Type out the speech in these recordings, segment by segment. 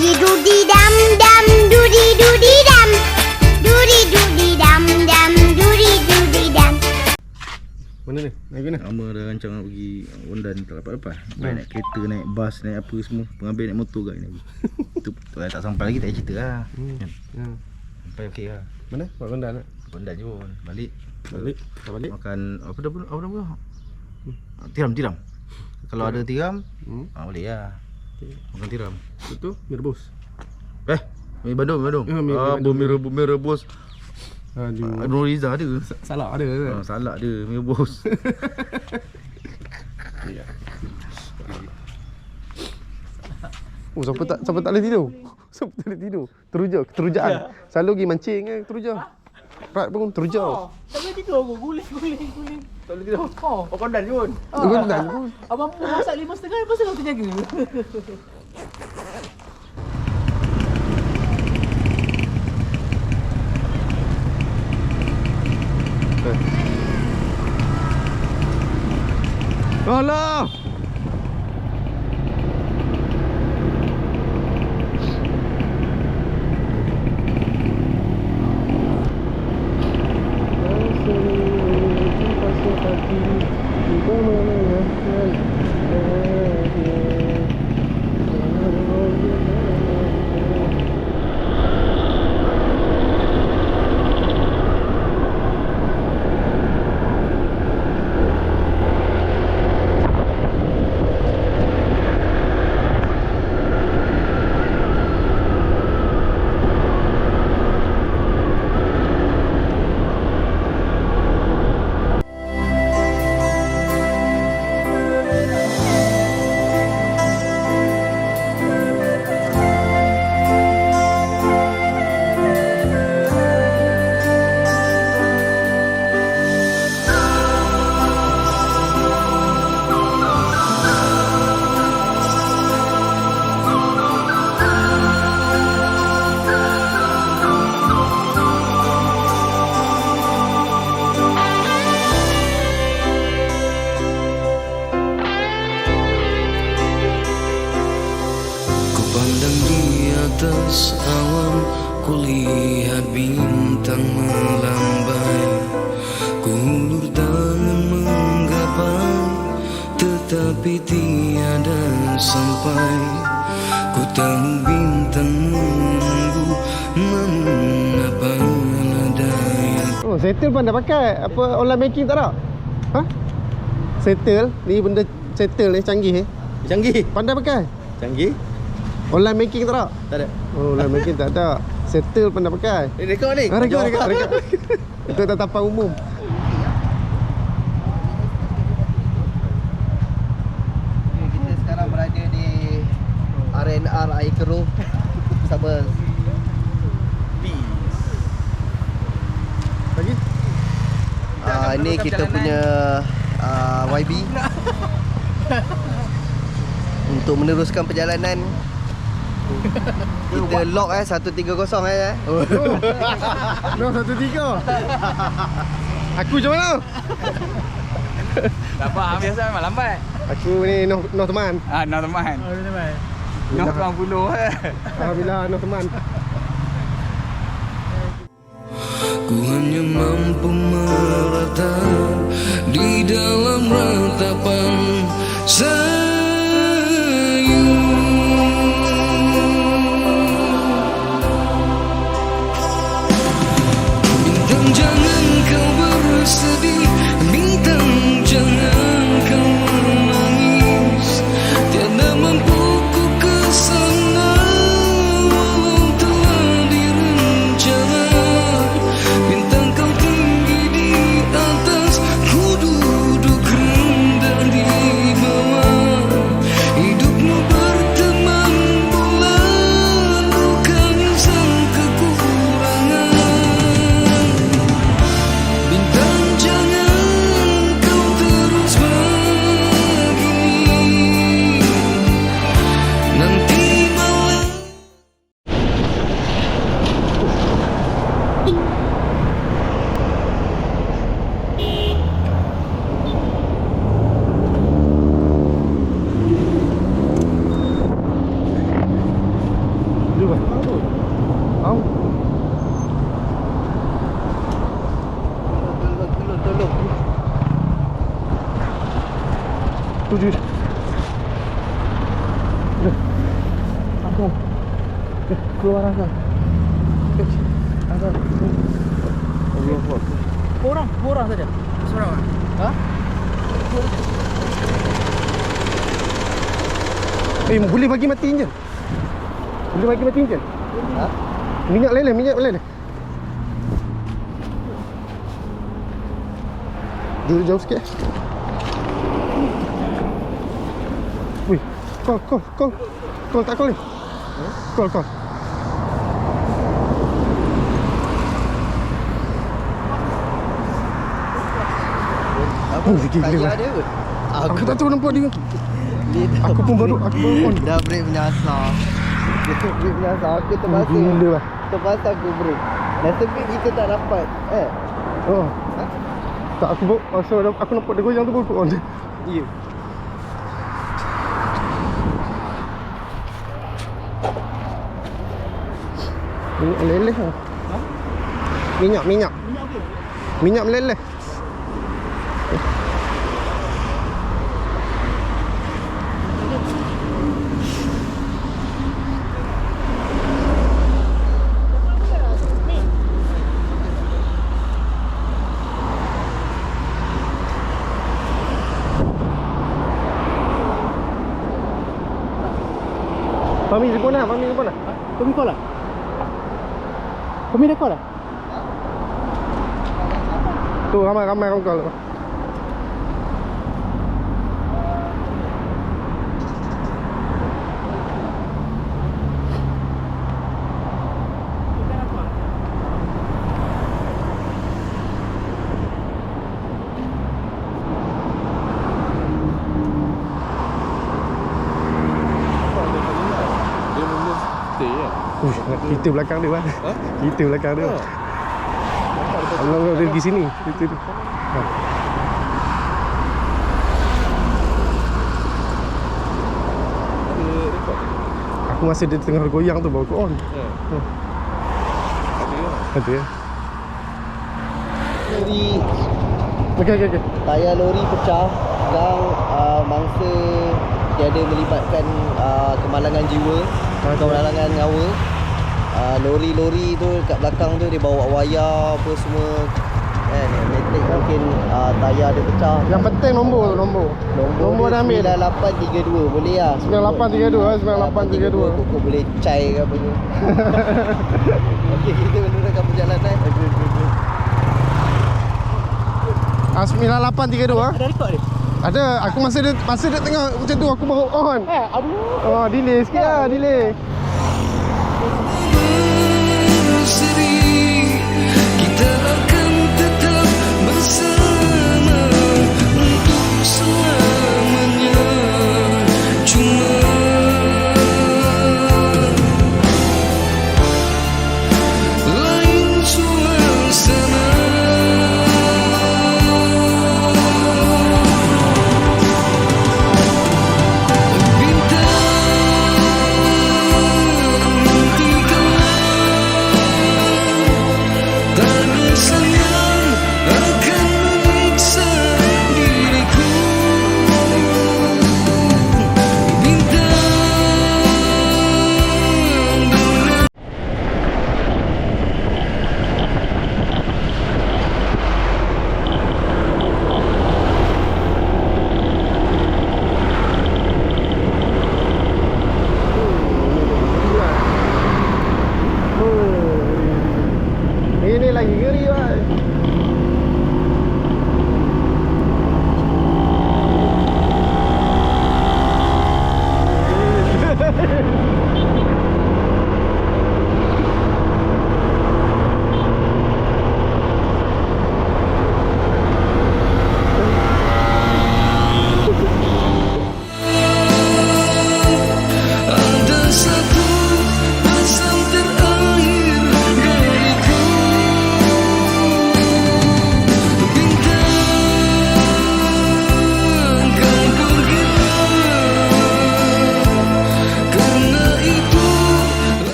Doody doody dum dum doody doody dum doody doody dum dum doody doody dum Mana ni? Naik mana? Lama dah rancang nak pergi Ondan tak dapat-dapat Baik naik kereta, naik bas, naik apa semua Pengambil naik motor kat ni tu, tu tak sampai lagi tak cerita lah Hmm. Kan? Ya. Sampai okey lah Mana? Buat rendah nak? Ondan je pun Balik Balik. Tak balik. Makan apa dah apa dah Tiram, tiram Kalau ada tiram Hmm. ah, Boleh lah Makan tiram Itu mi rebus. Eh Mi Bandung, mi Bandung Ya, mi- mi Ah, rebus, mi rebus Aduh. Ah, Nur Riza ada Salah ada ke? ah, Salak dia, mi rebus Ya. Oh, siapa tak siapa tak boleh tidur? Siapa tak boleh tidur? Teruja, keterujaan. Selalu pergi mancing kan, teruja. Rat pun teruja. Tak boleh tidur aku. Guling, guling, guling. Tak boleh tidur. Oh, Oh kondan je pun Oh, pun. abang pun masak lima setengah, lepas tu kau terjaga. Alah. Settle pandai pakai. Apa online banking tak ada? Ha? Settle ni benda settle ni canggih eh. Canggih Pandai pakai. Canggih Online banking tak ada? Tak ada Oh, online banking tak ada. Settle pandai pakai. Eh rekod ni Ah, rekod, rekod, rekod. Itu tatapan umum. Kita sekarang berada di RNR Air Keruh bersama uh, ini kita punya uh, YB untuk meneruskan perjalanan kita lock eh 130 eh No, satu tiga. Aku macam mana? Tak apa, biasa memang lambat. Aku ni Noh, Noh teman. Ah, nak teman. Oh, teman. Nak 90 eh. Alhamdulillah Noh teman. Ku hanya mampu meratap di dalam ratapan sayu. Asal. Eh, keluar asal. Eh. Allah Allah. Orang, orang saja. Seorang. Ha? Eh, boleh bagi mati enjin. Boleh bagi mati enjin. Ha? Minyak leleh, minyak leleh. Duduk jauh sikit. Wih, call, call, call. Call tak call ni? Call. Apa? Oh, gila lah. Aku tak tahu nampak dia. Dia Aku pun baru, aku baru on. Dah break menyasar Dia break menyasar Aku Oh, terpaksa gila lah. Terpaksa aku break Nasib baik kita tak dapat Eh Oh. Tak, aku oh, so, aku nampak dia goyang tu aku on. Ya Minyak meleleh lah. Minyak, minyak. Minyak meleleh. Fahmi telefon lah, Fahmi telefon lah. Kami call lah. Kami dah call lah. Tu ramai-ramai orang call. Uish, kita belakang dia kan. Kita belakang dia. Allah Allah dia pergi sini. Itu tu. Ha. Aku masa dia tengah goyang tu baru aku on. Ha. Ada ya. Lori Okey okey okey. Tayar lori pecah Sekarang uh, mangsa Tiada melibatkan uh, kemalangan jiwa. Kemalangan nyawa uh, Lori-lori tu kat belakang tu Dia bawa wayar apa semua Kan Elektrik mungkin uh, Tayar dia pecah Yang penting nombor tu nombor. Nombor, Nombor dah ambil. 9832 Boleh lah 9832 ah 9832. Koko boleh cai ke apa ke Okey kita meneruskan perjalanan Okey okey okey Ah 9832 ah. Ada record dia? Ada aku masa dia masa dia tengah macam tu aku baru on. Eh, aduh. Oh delay sikit lah delay.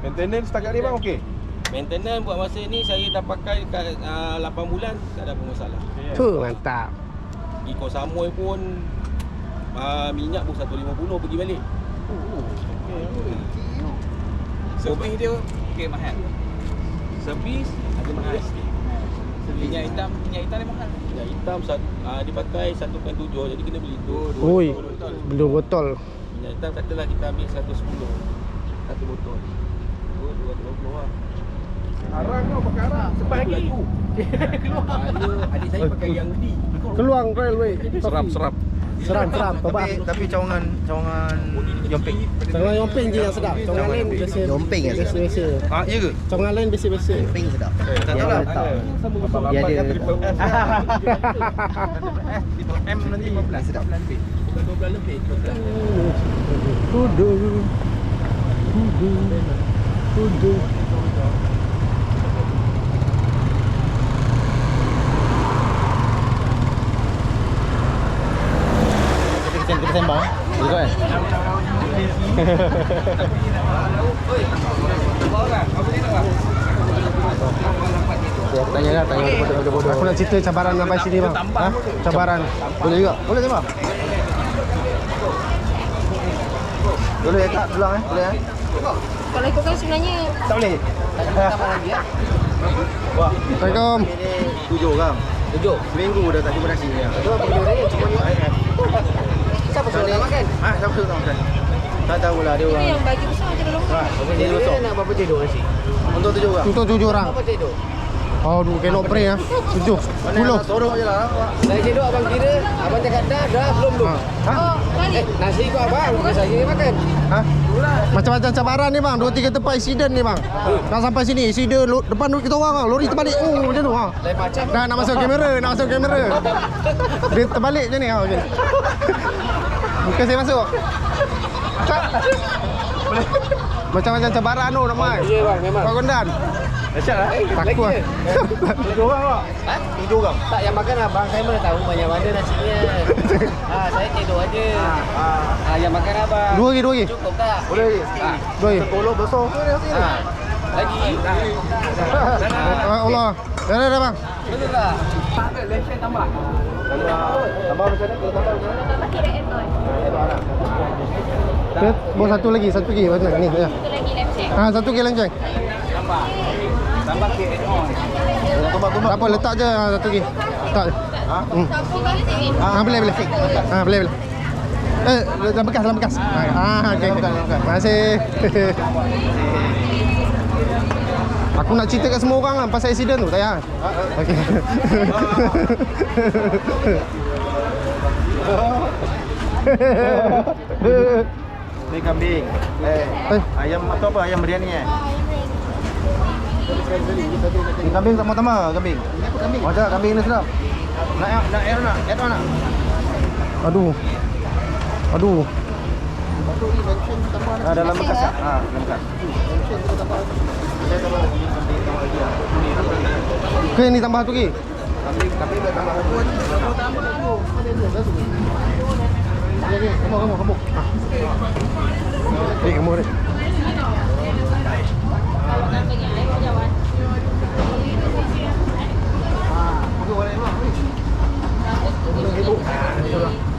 Maintenance setakat ni bang okey? Maintenance buat masa ni saya dah pakai kat uh, 8 bulan tak ada masalah. Tu mantap. Di Koh Samui pun uh, minyak pun 150 pergi balik. Servis dia okey mahal. Servis ada mahal sikit. Minyak hitam, minyak hitam dia mahal. Minyak hitam sat, uh, dia pakai 1.7 jadi kena beli tu. Oi, belum botol. Minyak hitam katalah kita ambil 110 satu botol. Tu 220 lah. Arang kau pakai arang. Cepat lagi. Saya adik saya pakai yang di. Keluang railway. Serap serap. Seram, seram. Tapi tapi cawangan cawangan yomping. Cawangan yomping je yang sedap. Cawangan lain biasa. Yomping yang sedap. Biasa-biasa. Ah, ya ke? Cawangan lain biasa-biasa. Pink sedap. Tak Dia tahu lah. letak. Dia ada M nanti 15 sedap. Bukan 12 lebih. Kudu. Kudu. Kudu. Kita kita sembang. Betul kan? Ya, tanya lah, tanya bodoh-bodoh. Aku nak cerita cabaran sampai sini bang. Ha? Cabaran. Boleh juga. Boleh sembang. Boleh tak tulang eh? Boleh eh? Kalau ikutkan sebenarnya Tak boleh. Assalamualaikum. Tujuh orang. Tujuh. Seminggu dah tak jumpa nasi ni. Tujuh apa ni? Cuma ni. Siapa suruh nak makan? Ah, siapa suruh nak makan? Tak tahulah dia orang. yang bagi besar je kalau Ha, dia besar. Nak berapa tidur nasi? Untuk tujuh orang. Untuk tujuh orang. Berapa tidur? Oh, du cannot pray ah. Tujuh. Nak sorok je lah. Saya tidur abang kira, abang cakap dah, dah belum belum. Ha? Oh, balik. Nasi kau abang, bukan saya makan. Ha? Macam-macam cabaran ni bang. Dua tiga tempat insiden ni bang. Nak sampai sini, insiden lo- depan kita orang bang. Lori terbalik. Oh, macam tu ha. Macam. Dah nak masuk kamera, nak masuk kamera. Dia terbalik macam ni ha. Ni. Bukan saya masuk. Tak. Macam-macam cabaran tu nak main. Ya bang, memang. Kau kondan. Dahsyat lah. Takut lah. Tujuh orang tak? Ha? Tujuh orang. Tak yang makan abang, saya mana tahu banyak mana nasinya. ha, saya tidur aja. Ha, yang makan abang. Dua lagi, dua lagi. Cukup tak? Boleh. Ha. Dua lagi. Sepuluh besar tu dia sini. Ha. Lagi. Ha. Ah, Allah. Dah, dah, dah bang. Betul tak? Tambah macam mana? Kalau tambah macam mana? Ya, bawa satu lagi, satu lagi. Mana ni? Ya. Ha, satu lagi lenceng. Tumbak-tumbak. Tak apa, letak je ha, satu lagi. Letak je. Ha? Hmm. Ha, boleh, boleh. Ha, boleh, boleh. Eh, dalam bekas, dalam bekas. Ha, ha okey. Terima kasih. Aku nak cerita kat semua orang lah pasal accident tu, tak payah. Okey. Ni kambing. Eh, Eh, ayam atau apa? Ayam biryani eh? Ni kambing tak mau tambah kambing. Apa kambing? Oh, kambing ni sedap. Nak nak air nak? Air nak? aduh. Aduh. Ah, dalam bekas tak? Ha, dalam bekas. Ke ni tambah tu lagi? Kambing, kambing boleh tambah pun. Ya, ni, kamu, kamu, kamu. Ha. Eh, kamu ni.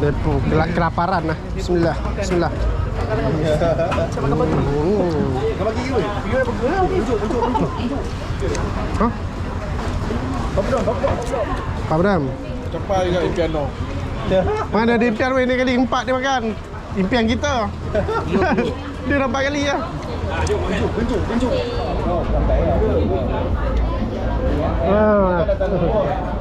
Dia kelak kelaparan lah. Bismillah. Bismillah. Oh. Kau bagi you. You? Tunjuk, tunjuk, tunjuk. Ha? Dah? Pak Bram. Juga impian. Mana ada impian ni kali empat dia makan. Impian kita. dia dah empat kali lah. Tunjuk, tunjuk, tunjuk. Oh, sampai lah. Ah.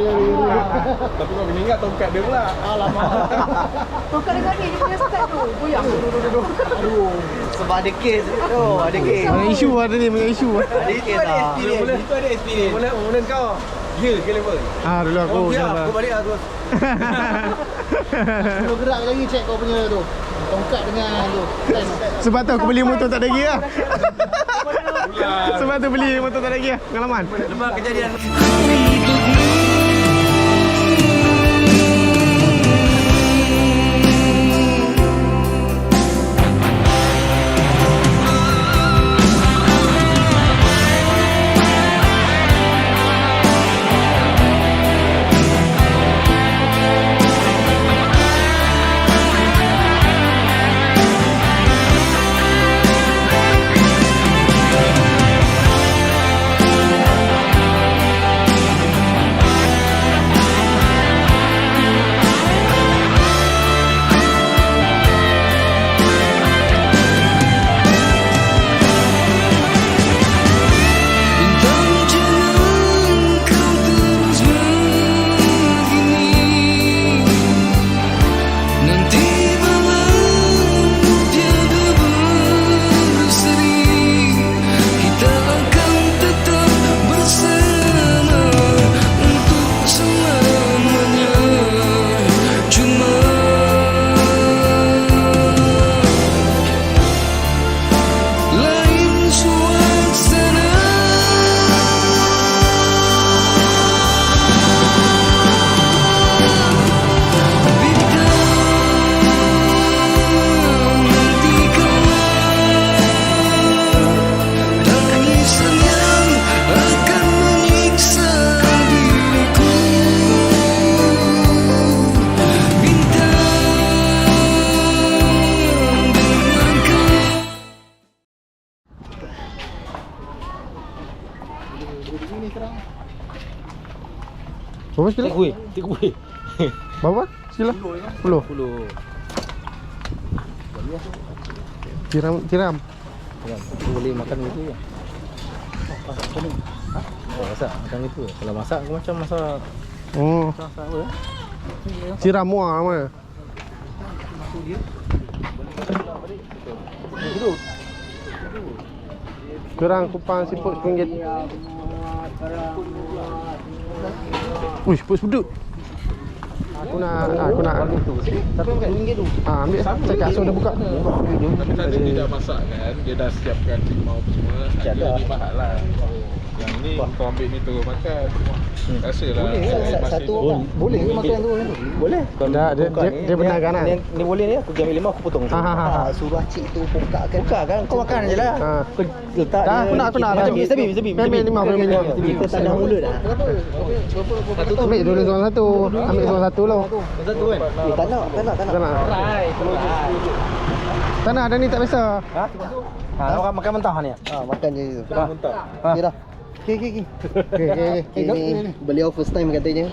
Tapi kau kena ingat tongkat dia pula. Alamak. Bukan dengan dia, dia punya step tu. Goyang. Sebab ada kes tu, ada kes. Banyak isu ada ni, banyak isu. Ada kes lah. Itu ada experience. Mula mula kau. Ya, kelever. Ah dulu aku Oh, kenapa? aku balik lah terus. Belum gerak lagi check kau punya tu. Tongkat dengan tu. Sebab tu aku beli motor tak ada gear lah. Sebab tu beli motor tak ada gear. Pengalaman. Lepas kejadian Berapa sekali? Kuih, tiga kuih. Berapa? Sekali? Puluh. Puluh. Tiram, tiram. Aku boleh makan itu ya. Ha? Oh, masak makan itu. Kalau masak aku macam masak Oh, masak apa? eh? tiram muah nama. Kerang kupang siput RM10. Uish, put sedut. Aku nak, aku nak. Tapi makan RM1 tu. Ah, ambil saya kat Asung dah buka. Tapi tadi dia dah masak kan Dia dah siapkan limau semua Dia lebih mahal lah Yang ni kau ambil ni terus makan Rasa lah Boleh ke? saya masih- Satu orang boleh ke makan tu? Boleh. Dah, dia, dia, dia benarkan lah. Ni, ni boleh ni aku ambil limau aku potong. Ha, ha, ha, ha. Ah, suruh acik tu buka kan. Buka kan kau makan je lah. Ha. Kau letak Dah, dia aku nak, aku nak. Macam. Bean, Mr. Ambil lima, ambil lima. Kita tak ada mulut dah. Satu tu. Ambil dulu seorang satu. Ambil seorang satu lah. Satu kan? Eh, tak nak, tak nak, tak nak. Tak nak. Tak nak, ada ni tak biasa. Ha? Ha, orang makan mentah ni. Ah, makan je tu. Ha. Ha. Okey dah. Okey, okey, okey. Okey, okey, okey. Okey, ni beliau first time katanya.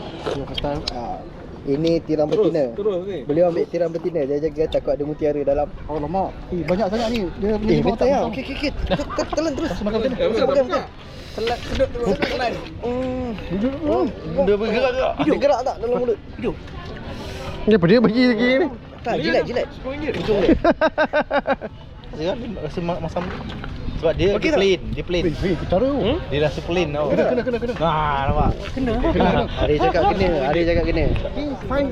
First time. Ah, ini tiram betina. Terus ni Beliau ambil tiram betina. Dia jaga takut ada mutiara dalam. Oh lama. Eh banyak sangat ni. Dia punya Eh, betul ya. Okey, okey, okey. Te- te- Telan terus. Makan betina. Makan, makan. Telan, sedut terus. Telan. Hmm. Dia bergerak gerak. Ada gerak tak dalam mulut? Hidup. Dia bagi lagi ni? Tak, jilat, jilat. Ujung dia. Rasa kan dia rasa ma- masam sebab dia tak? plain, dia plain. Eh, cara. Hmm? Dia rasa plain tau. Kena, kena, kena, kena. Ah, nampak. Kena. Kena, kena. Ada yang cakap kena, yang cakap kena. Fine.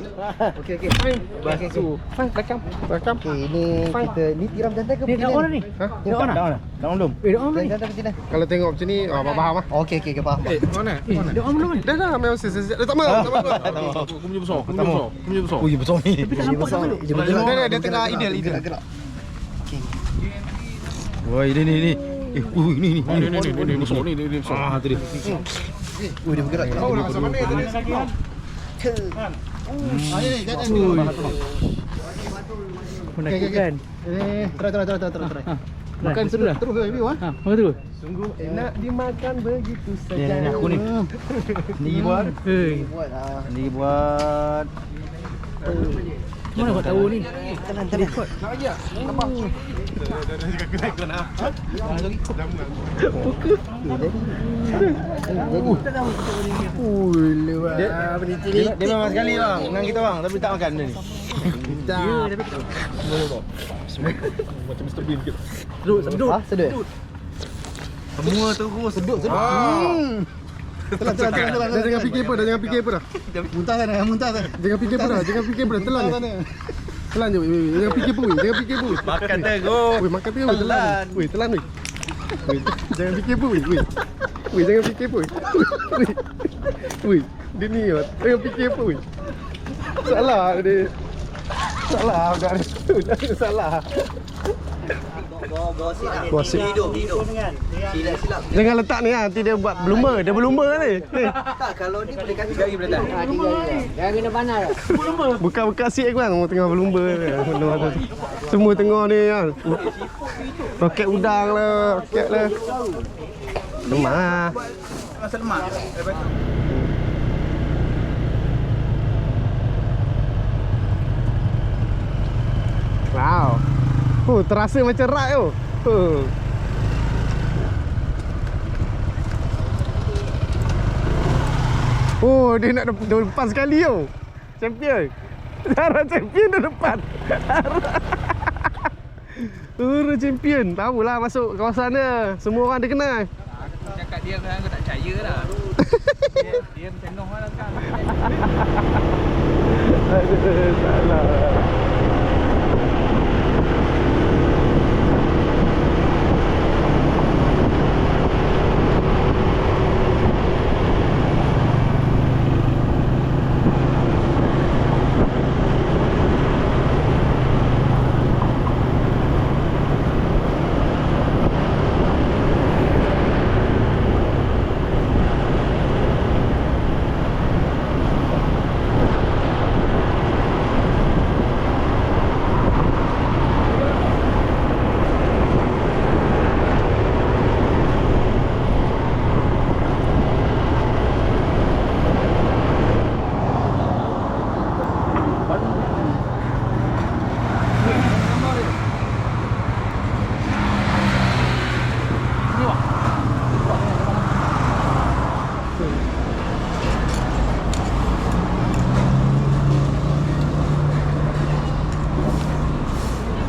Okey, okey. Fine. Okey. Fine, belakang. Belakang. Okey, ini kita ni tiram jantan ke betina? ni? Ha? Dah on dah. Dah on belum? Eh, tiram jantan betina. Kalau tengok macam ni, oh, faham lah. Okey, okey, faham. Eh, mana? Mana? Dah belum Dah dah, memang saya dah tak mau. Tak mau. Aku aku punya besar, aku punya besar, aku punya besar Oh, ya betul ni. Dia besar. Dia tengah ideal ideal. Gerak. Woi, ni ni ni. Eh, uh, ni ni. Ni ni ni ni ni besar ni ni ni besar. Ah, tu dia. Oh, dia bergerak. Kau dah pasal mana tadi? Ah, ni, jangan ni. Menakutkan. Eh, try, try, try, try, try, try. Makan sedut terus ke review ah? Sungguh enak dimakan begitu saja. Ni ni aku ni. Ni buat. Buat ah. Ni buat. Mana kau tahu ni? Telan, telan. Dia, dia, dia memang sekali bang dengan kita bang tapi tak makan dia ni. Macam Mr Bean sikit. Ah, sedut. Semua terus sedut sedut. Telan, telan, telan, telan. Dah jangan fikir apa, dah jangan fikir apa dah. Muntah sana, muntah sana. Jangan fikir apa dah, jangan fikir apa dah. Telan. Telan je, weh, weh, weh. jangan fikir apa, weh. Jangan fikir apa. weh. Makan teruk. Weh, makan tengok, telan. Weh, telan weh. Weh, jangan fikir apa, weh. Weh, weh jangan fikir apa, weh. Weh, weh. Dia ni, jangan fikir apa, weh. Salah dia. Salah, ada. Salah. Bawa bawa silap. Gosip. Hidup, hidup. Silap, silap. Jangan letak ni ah, nanti dia buat berlumba. Dia berlumba ni. Ni. Tak, kalau ni boleh kasih lagi boleh tak? Jangan kena panas dah. Buka-buka sik kan orang tengah berlumba tu. Semua tengah ni kan. Roket udang lah, roket lah. Lemah. Masa lemak. Wow. Oh, terasa macam rak tu. Oh. Oh, dia nak dia depan sekali tu. Champion. Darah champion dah depan. Darah champion. Tahulah masuk kawasan dia. Semua orang dia kenal. Cakap dia kan aku tak percaya lah. dia, dia tengok lah kan. Aduh, salah.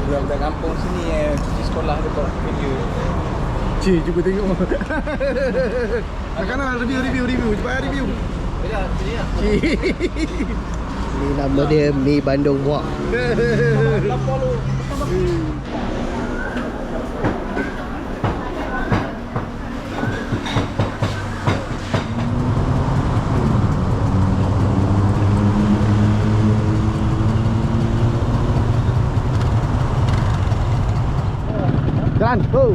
Budak-budak kampung sini eh, pergi sekolah dekat kerja. Cik, cuba tengok. Makanan review, review, review. Cepat review. Cik. Ni nama dia Mi Bandung Wak. Jalan. Oh.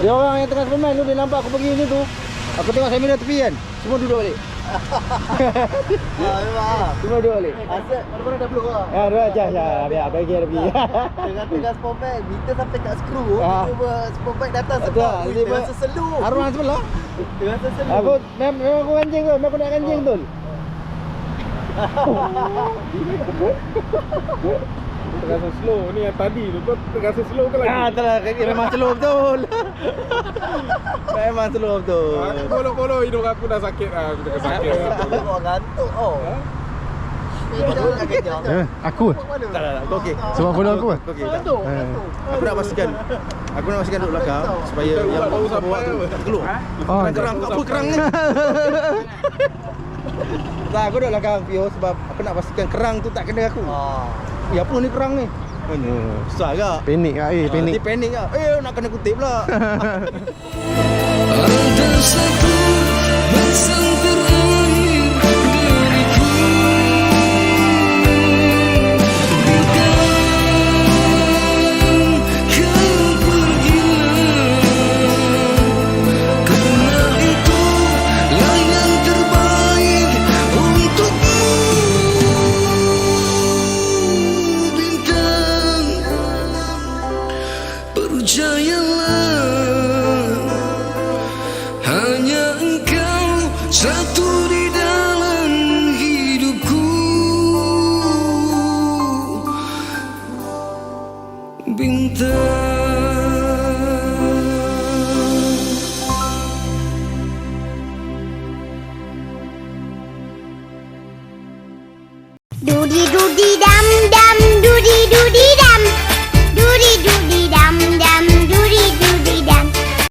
Dia orang yang tengah Superman tu dia nampak aku pergi ni tu. Aku tengok seminar tepi kan. Semua duduk balik. Ah, memang. Semua duduk balik. Asyik, mana-mana dah blow lah. Ya, dua aja ya. Biar bagi ada pergi. Tengah-tengah sport meter sampai kat skru. Ah. Tiba sport bag datang sebab dia Ui, tengah ber- seseluruh. Arwah sebelah. Tengah seseluruh. Aku mem memang aku anjing tu. Memang aku nak anjing tu. Terasa slow ni yang tadi tu kau terasa slow ke lagi? Ah, telah memang celup betul. memang celup betul. Aku kolo-kolo hidung aku dah sakit lah Aku tengah sakit Aku ngantuk oh. Kejar. Eh, aku. Tak, tak, tak. Kau okey. Sebab follow aku. Kau okey. tak? Eh. Aku nak pastikan Aku nak pastikan duduk belakang supaya yang bawa sampai tu keluar. Oh, Kerang kerang apa kerang ni? Tak, aku duduk belakang Pio sebab aku nak pastikan kerang tu tak kena aku. Ah. Ya apa ni kerang ni? Oh, susah agak. Panik ah, eh, Nanti panik. panik ah. Eh, nak kena kutip pula. Ada satu pesan